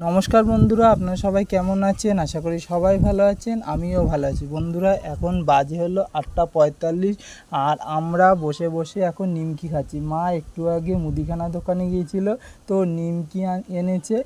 নমস্কার বন্ধুরা আপনারা সবাই কেমন আছেন? আশা করি সবাই ভালো আছেন আমিও ভালো আছি। বন্ধুরা এখন বাজে হলো আটটা পঁয়তাল্লিশ আর আমরা বসে বসে এখন নিমকি খাচ্ছি। মা একটু আগে মুদিখানা দোকানে গিয়েছিল তো নিমকি এনেছে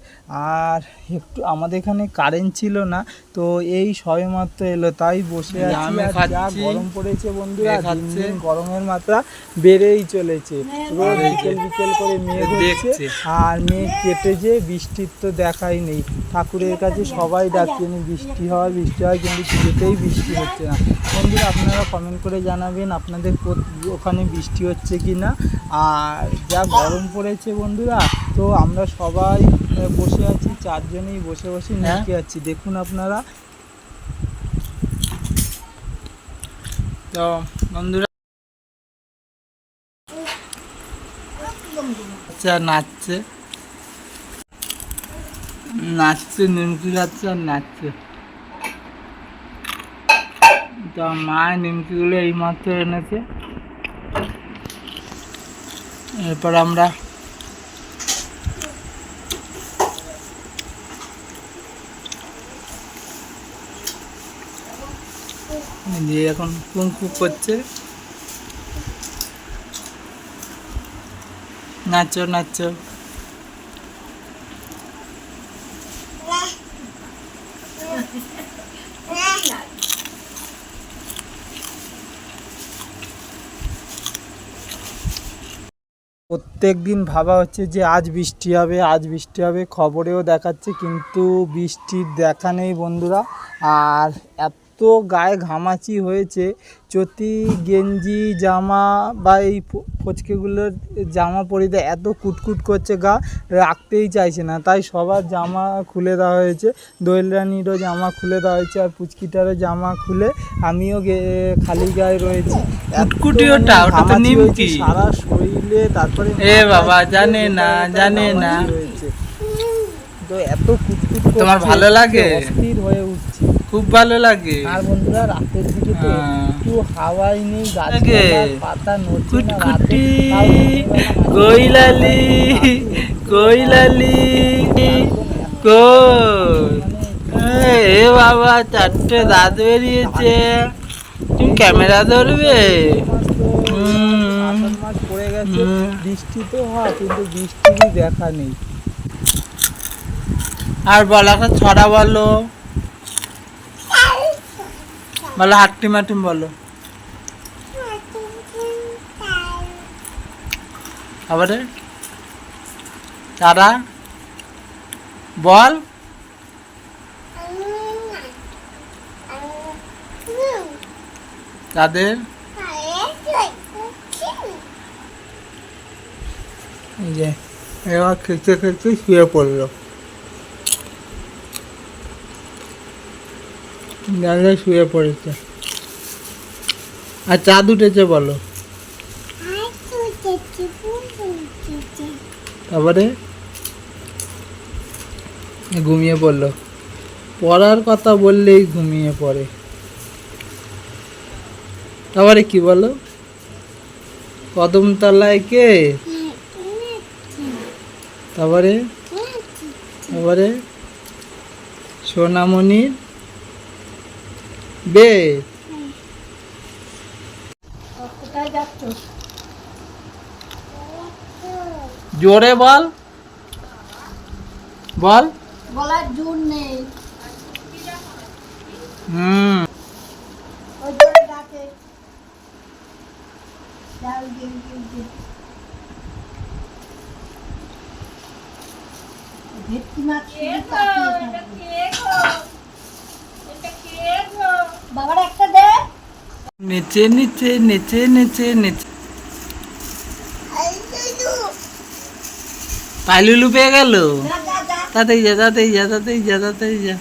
আর একটু আমাদের এখানে কারেন্ট ছিল না তো এই সবেমাত্র এলো তাই বসে আছি আমি যা গরম পড়েছে বন্ধুরা দিন গরমের মাত্রা বেড়েই চলেছে। রোজ এই যে, বিকেল বিকেল করে মেঘ হচ্ছে আর মেঘ কেটে যে বৃষ্টির তো দেখাই নেই। ঠাকুরের কাছে সবাই ডাকছে নি বৃষ্টি হয় বৃষ্টি হয় কিন্তু কিছুতেই বৃষ্টি হচ্ছে না। বন্ধুরা আপনারা কমেন্ট করে জানাবেন আপনাদের ওখানে বৃষ্টি হচ্ছে কি না আর যা গরম পড়েছে বন্ধুরা তো আমরা সবাই বসে আছি চারজনেই বসে বসে হ্যাঁ। নিচে আছি। দেখুন আপনারা। তো বন্ধুরা আচ্ছা নাচছে। নাচছে, নিমকি খাচ্ছে আর নাচছে। তো মা নিমকিগুলো এইমাত্র এনেছে। এরপর আমরা দিয়ে এখন কুমকু করছে। নাচো নাচো। প্রত্যেক দিন ভাবা হচ্ছে যে আজ বৃষ্টি হবে, আজ বৃষ্টি হবে। খবরেও দেখাচ্ছে, কিন্তু বৃষ্টির দেখা নেই বন্ধুরা। আর এত গায়ে ঘামাচি হয়েছে যদি গেঞ্জি জামা বা এই ফচকেগুলোর জামা পরিতে এত কুটকুট করছে গা রাখতেই চাইছে না তাই সবার জামা খুলে দেওয়া হয়েছে দোয়েল রানিরও জামা খুলে দেওয়া হয়েছে আর পুচকিটারও জামা খুলে আমিও খালি গায়ে রয়েছি এত মানে ওটা, ওটা তো নিমকি। সারা শরীরে তারপরে এ বাবা, জানে না, জানে না। তো এত কুটকুট তোমার ভালো লাগে? অস্থির হয়ে উঠছে খুব ভালো লাগে। আর বন্ধুরা রাতের দিকে তো হ্যাঁ। একটু হাওয়াই নেই গাছ। পাতা নড়ছে কুটকুটি কইলালি কইলালি কই এ, বাবা চারটে দাঁত বেরিয়েছে। তুমি ক্যামেরা ধরবে। পড়ে গেছে। বৃষ্টি তো হয় কিন্তু বৃষ্টিরই দেখা নেই। আর বলো একটা ছড়া বলো। বলো হাট্টিম হাট্টিম বলো তারপরে তারা বল তাদের খেতে খেতে শুয়ে পড়ল গালে শুয়ে পড়েছে। আর চাঁদ উঠেছে বলো। তারপরে? ঘুমিয়ে পড়ল। পড়ার কথা বললেই ঘুমিয়ে পড়ে। তারপরে কি বলো? কদমতলায় কে? তারপরে? তারপরে? সোনামণির বে। জোরে বল। বল। গলার জোর নেই। হুম। ভেটকি মাছ বাবার একটা দে। নিচে নিচে নিচে নিচে নিচে। পাইলুলু পেয়ে গেল। তাতেই যা তাতেই যা তাতেই যা তাতেই যা।